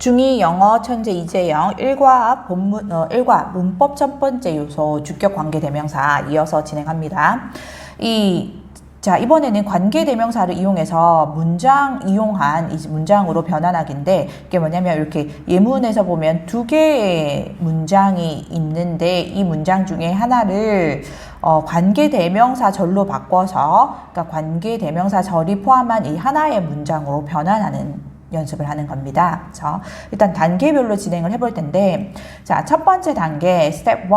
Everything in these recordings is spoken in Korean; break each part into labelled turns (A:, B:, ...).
A: 중2 영어 천재 이재영 1과 본문 어, 1과 문법 첫 번째 요소 주격 관계 대명사 이어서 진행합니다. 이 자, 이번에는 관계 대명사를 이용해서 문장 이용한 이 문장으로 변환하기인데 이게 뭐냐면 이렇게 예문에서 보면 두 개의 문장이 있는데 이 문장 중에 하나를 어, 관계 대명사 절로 바꿔서 그러니까 관계 대명사 절이 포함한 이 하나의 문장으로 변환하는 연습을 하는 겁니다. 그래서 일단 단계별로 진행을 해볼 텐데, 자, 첫 번째 단계, 스텝 1.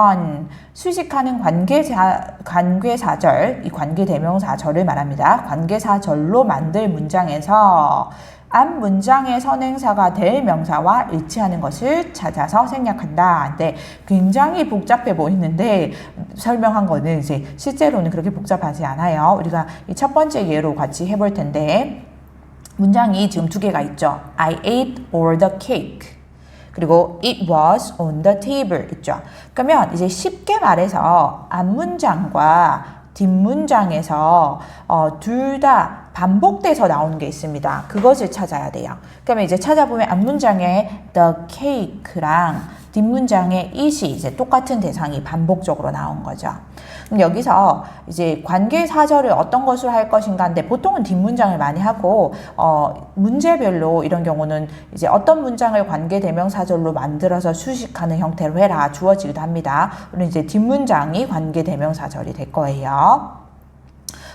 A: 수식하는 관계사, 관계사절, 이 관계대명사절을 말합니다. 관계사절로 만들 문장에서 앞 문장의 선행사가 될 명사와 일치하는 것을 찾아서 생략한다. 근데 굉장히 복잡해 보이는데 설명한 거는 이제 실제로는 그렇게 복잡하지 않아요. 우리가 이 첫 번째 예로 같이 해볼 텐데, 문장이 지금 두 개가 있죠. I ate all the cake. 그리고 it was on the table 있죠. 그러면 이제 쉽게 말해서 앞문장과 뒷문장에서 어, 둘 다 반복돼서 나오는 게 있습니다. 그것을 찾아야 돼요. 그러면 이제 찾아보면 앞문장에 the cake랑 뒷문장에 it이 이제 똑같은 대상이 반복적으로 나온 거죠. 그럼 여기서 이제 관계 사절을 어떤 것으로 할 것인가인데 보통은 뒷문장을 많이 하고 어, 문제별로 이런 경우는 이제 어떤 문장을 관계 대명 사절로 만들어서 수식하는 형태로 해라 주어지기도 합니다. 그럼 이제 뒷문장이 관계 대명 사절이 될 거예요.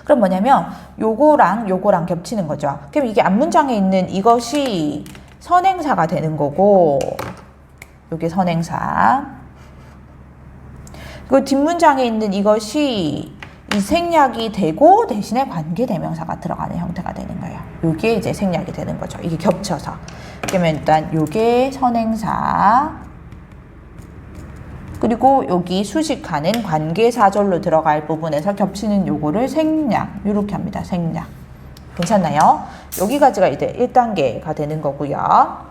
A: 그럼 뭐냐면 요거랑 요거랑 겹치는 거죠. 그럼 이게 앞문장에 있는 이것이 선행사가 되는 거고 요게 선행사. 그 뒷문장에 있는 이것이 이 생략이 되고 대신에 관계 대명사가 들어가는 형태가 되는 거예요. 요게 이제 생략이 되는 거죠. 이게 겹쳐서. 그러면 일단 요게 선행사 그리고 여기 수식하는 관계사절로 들어갈 부분에서 겹치는 요거를 생략 이렇게 합니다. 생략. 괜찮나요? 여기까지가 이제 1단계가 되는 거고요.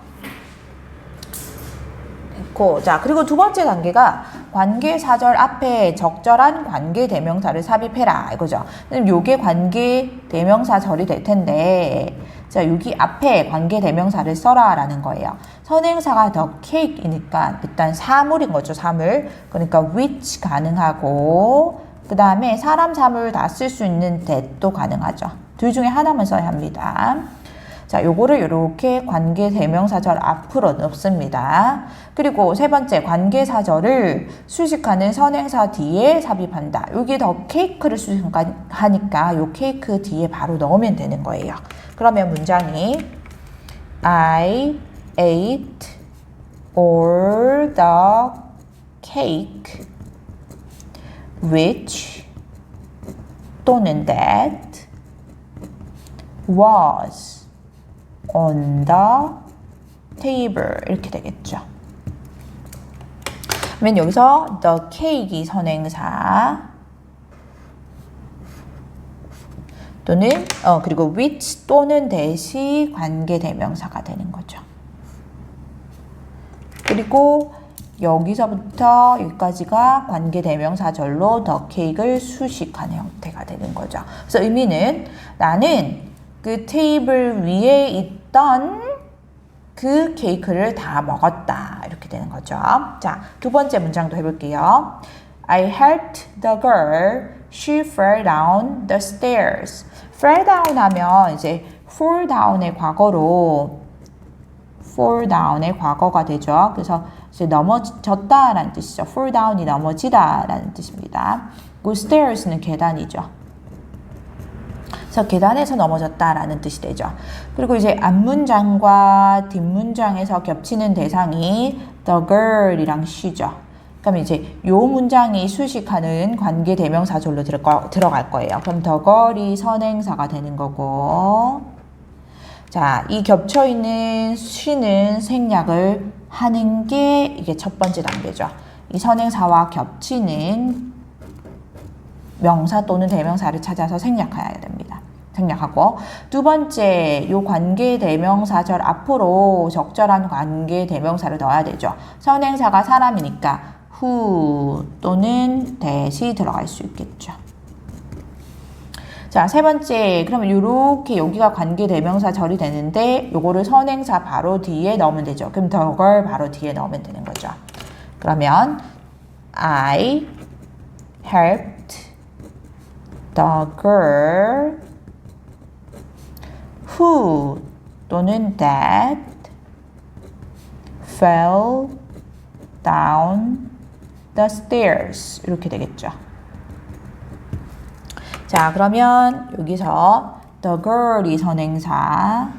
A: 고, 자, 그리고 두 번째 단계가 관계 사절 앞에 적절한 관계 대명사를 삽입해라. 이거죠. 그럼 요게 관계 대명사절이 될 텐데, 자, 여기 앞에 관계 대명사를 써라라는 거예요. 선행사가 더 cake이니까 일단 사물인 거죠, 사물. 그러니까 which 가능하고, 그 다음에 사람, 사물 다 쓸 수 있는 that도 가능하죠. 둘 중에 하나만 써야 합니다. 자, 요거를 이렇게 관계 대명사절 앞으로 넣습니다. 그리고 세 번째 관계사절을 수식하는 선행사 뒤에 삽입한다. 여기 더 케이크를 수식하니까 요 케이크 뒤에 바로 넣으면 되는 거예요. 그러면 문장이 I ate all the cake which 또는 that was on the table 이렇게 되겠죠. 그러면 여기서 the cake이 선행사 또는 어 그리고 which 또는 that이 관계 대명사가 되는 거죠. 그리고 여기서부터 여기까지가 관계 대명사절로 the cake을 수식하는 형태가 되는 거죠. 그래서 의미는 나는 그 테이블 위에 있던 그 케이크를 다 먹었다. 이렇게 되는 거죠. 자, 두 번째 문장도 해볼게요. I helped the girl. She fell down the stairs. fell down 하면 이제 fall down의 과거로 fall down의 과거가 되죠. 그래서 이제 넘어졌다라는 뜻이죠. fall down이 넘어지다라는 뜻입니다. 그 stairs는 계단이죠. 그래서 계단에서 넘어졌다라는 뜻이 되죠. 그리고 이제 앞문장과 뒷문장에서 겹치는 대상이 the girl이랑 she죠. 그럼 이제 요 문장이 수식하는 관계 대명사절로 들어갈 거예요. 그럼 the girl이 선행사가 되는 거고 자, 이 겹쳐 있는 she는 생략을 하는 게 이게 첫 번째 단계죠. 이 선행사와 겹치는 명사 또는 대명사를 찾아서 생략해야 됩니다. 생략하고 두 번째 요 관계 대명사절 앞으로 적절한 관계 대명사를 넣어야 되죠. 선행사가 사람이니까 who 또는 that이 들어갈 수 있겠죠. 자, 자, 세 번째. 그러면 요렇게 여기가 관계 대명사 절이 되는데 요거를 선행사 바로 뒤에 넣으면 되죠. 그럼 더걸 바로 뒤에 넣으면 되는 거죠. 그러면 I helped the girl who 또는 that fell down the stairs 이렇게 되겠죠. 자, 그러면 여기서 the girl이 선행사,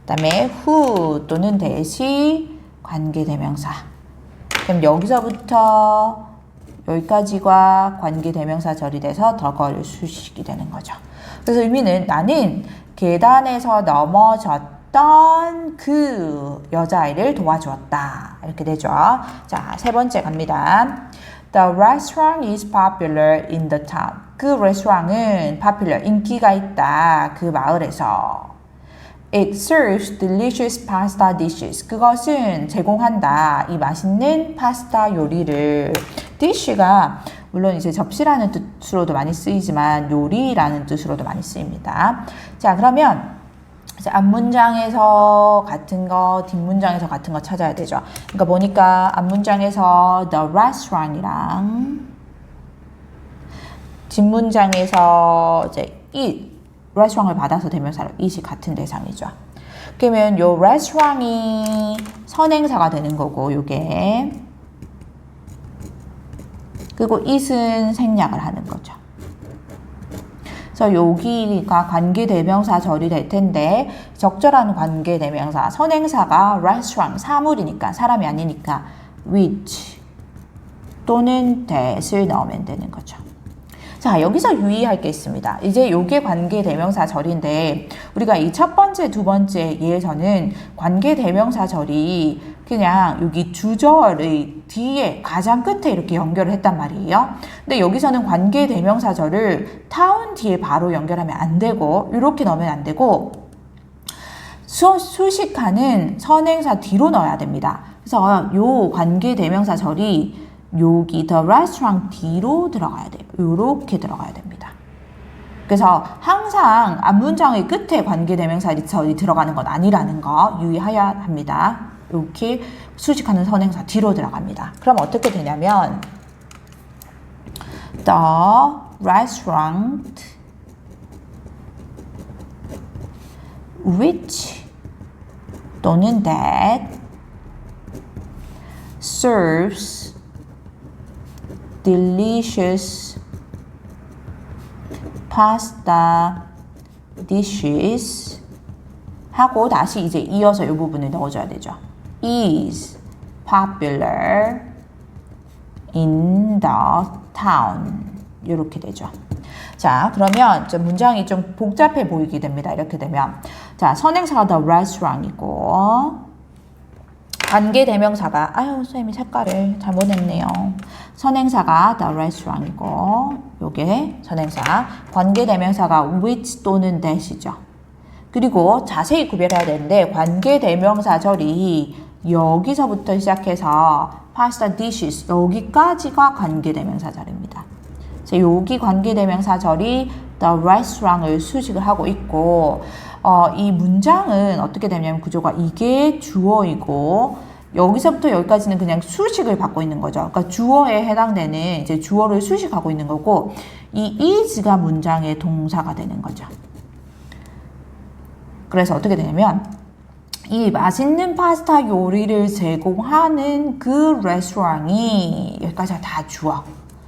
A: 그다음에 who 또는 that이 관계대명사. 그럼 여기서부터 여기까지가 관계대명사 절이 돼서 the girl 수식이 되는 거죠. 그래서 의미는 나는 계단에서 넘어졌던 그 여자아이를 도와주었다. 이렇게 되죠. 자, 세 번째 갑니다. The restaurant is popular in the town. 그 레스토랑은 popular, 인기가 있다. 그 마을에서. It serves delicious pasta dishes. 그것은 제공한다. 이 맛있는 파스타 요리를. dish가 물론 이제 접시라는 뜻으로도 많이 쓰이지만 요리라는 뜻으로도 많이 쓰입니다. 자, 그러면 앞문장에서 같은 거, 뒷문장에서 같은 거 찾아야 되죠. 그러니까 보니까 앞문장에서 the restaurant이랑 뒷문장에서 이제 이 레스토랑을 받아서 대명사로 it이 같은 대상이죠. 그러면 요 레스토랑이 선행사가 되는 거고 요게 그리고 it은 생략을 하는 거죠. 그래서 여기가 관계대명사 절이 될 텐데 적절한 관계대명사 선행사가 restaurant 사물이니까 사람이 아니니까 which 또는 that을 넣으면 되는 거죠. 자, 여기서 유의할 게 있습니다. 이제 요게 관계 대명사 절인데 우리가 이 첫 번째, 두 번째 예에서는 관계 대명사 절이 그냥 여기 주절의 뒤에 가장 끝에 이렇게 연결을 했단 말이에요. 근데 여기서는 관계 대명사 절을 타운 뒤에 바로 연결하면 안 되고 이렇게 넣으면 안 되고 수, 수식하는 선행사 뒤로 넣어야 됩니다. 그래서 요 관계 대명사 절이 여기 the restaurant 뒤로 들어가야 돼요. 요렇게 들어가야 됩니다. 그래서 항상 앞문장의 끝에 관계대명사절이 들어가는 건 아니라는 거 유의해야 합니다. 이렇게 수식하는 선행사 뒤로 들어갑니다. 그럼 어떻게 되냐면 the restaurant which 또는 that serves delicious pasta dishes 하고 다시 이제 이어서 이 부분을 넣어줘야 되죠. is popular in the town 이렇게 되죠. 자, 그러면 좀 문장이 좀 복잡해 보이게 됩니다. 이렇게 되면 자, 선행사가 the restaurant이고 관계 대명사가 아유 선생님이 색깔을 잘못했네요. 선행사가 the restaurant이고 요게 선행사 관계 대명사가 which 또는 that이죠. 그리고 자세히 구별해야 되는데 관계 대명사절이 여기서부터 시작해서 pasta dishes 여기까지가 관계 대명사절입니다. 여기 관계 대명사절이 the restaurant을 수식을 하고 있고 어, 이 문장은 어떻게 되냐면 구조가 이게 주어이고 여기서부터 여기까지는 그냥 수식을 받고 있는 거죠. 그러니까 주어에 해당되는 이제 주어를 수식하고 있는 거고 이 is가 문장의 동사가 되는 거죠. 그래서 어떻게 되냐면 이 맛있는 파스타 요리를 제공하는 그 레스토랑이 여기까지가 다 주어.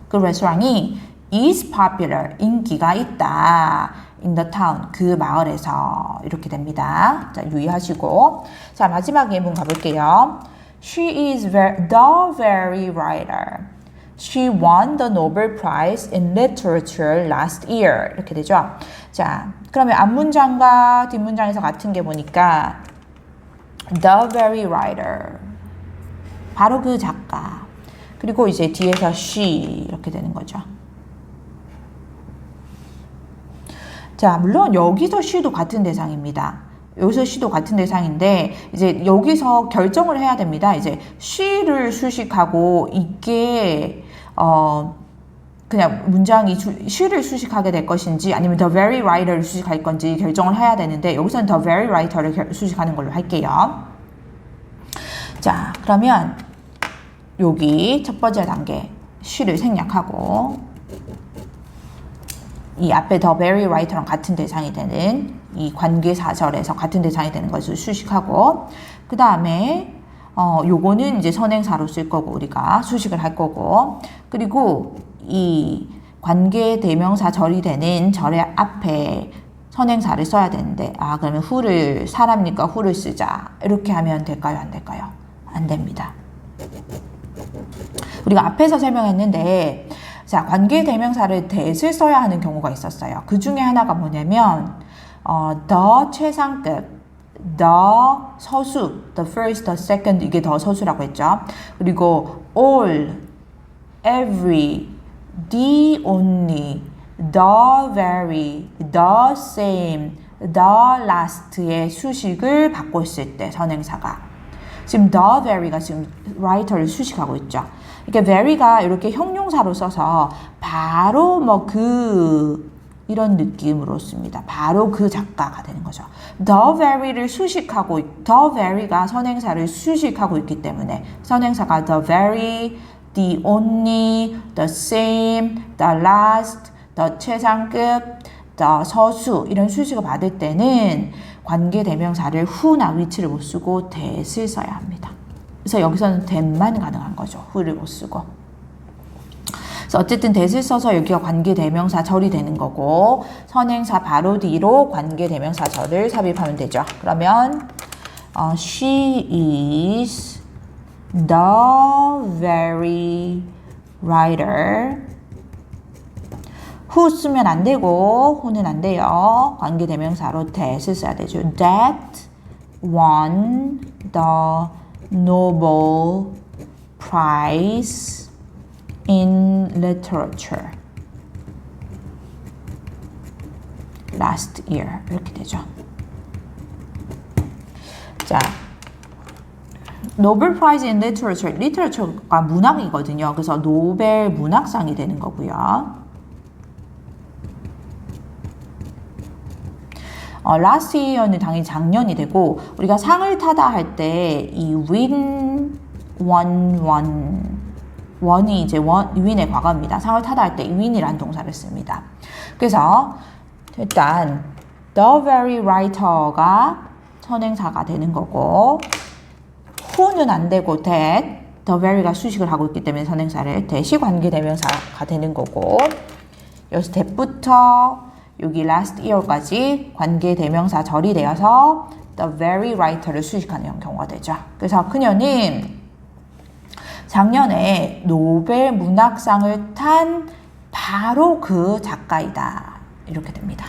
A: 그 레스토랑이 is popular 인기가 있다. in the town 그 마을에서 이렇게 됩니다. 자 유의하시고 자 마지막 예문 가 볼게요. She is very, the very writer. She won the Nobel Prize in Literature last year. 이렇게 되죠. 자, 그러면 앞문장과 뒷문장에서 같은 게 보니까 the very writer. 바로 그 작가. 그리고 이제 뒤에서 she 이렇게 되는 거죠. 자, 물론 여기서 she도 같은 대상입니다. 여기서 she도 같은 대상인데 이제 여기서 결정을 해야 됩니다. 이제 she를 수식하고 이게 어 그냥 문장이 주, she를 수식하게 될 것인지 아니면 the very writer를 수식할 건지 결정을 해야 되는데 여기서는 the very writer를 결- 수식하는 걸로 할게요. 자, 그러면 여기 첫 번째 단계 she를 생략하고 이 앞에 the very writer랑 같은 대상이 되는 이 관계사절에서 같은 대상이 되는 것을 수식하고 그 다음에 어 요거는 이제 선행사로 쓸 거고 우리가 수식을 할 거고 그리고 이 관계 대명사 절이 되는 절의 앞에 선행사를 써야 되는데 아 그러면 who를 사람니까 who를 쓰자. 이렇게 하면 될까요? 안 될까요? 안 됩니다. 우리가 앞에서 설명했는데 자 관계 대명사를 that을 써야 하는 경우가 있었어요. 그 중에 하나가 뭐냐면 어, the 최상급, the 서수, the first, the second 이게 더 서수라고 했죠. 그리고 all, every, the only, the very, the same, the last의 수식을 있을 때 선행사가 지금 the very가 지금 writer를 수식하고 있죠. 이게 very가 이렇게 형용사로 써서 바로 뭐 그 이런 느낌으로 씁니다. 바로 그 작가가 되는 거죠. the very를 수식하고 있- the very가 선행사를 수식하고 있기 때문에 선행사가 the very, the only, the same, the last, the 최상급, the 서수 이런 수식을 받을 때는 관계 대명사를 who나 which를 못 쓰고 that을 써야 합니다. 그래서 여기서는 that만 가능한 거죠. who를 못 쓰고. 그래서 어쨌든 that을 써서 여기가 관계 대명사 절이 되는 거고 선행사 바로 뒤로 관계 대명사 절을 삽입하면 되죠. 그러면 어, she is the very writer who 쓰면 안 되고 who는 안 돼요. 관계 대명사로 that을 써야 되죠. That won the Nobel Prize in Literature last year 이렇게 되죠. 자, 노벨 프라이즈 인 리터러처, 리터러처가 문학이거든요. 그래서 노벨 문학상이 되는 거고요. 어, last year는 당연히 작년이 되고 우리가 상을 타다 할 때 이 win, won, won, won이 이제 won, win의 과거입니다. 상을 타다 할때이 win이라는 동사를 씁니다. 그래서 일단 the very writer가 선행사가 되는 거고 who는 안 되고 that, the very가 수식을 하고 있기 때문에 선행사를 that이 관계대명사가 되는 거고 여기서 that부터 여기 last year까지 관계 대명사 절이 되어서 the very writer를 수식하는 경우가 되죠. 그래서 그녀는 작년에 노벨 문학상을 탄 바로 그 작가이다. 이렇게 됩니다.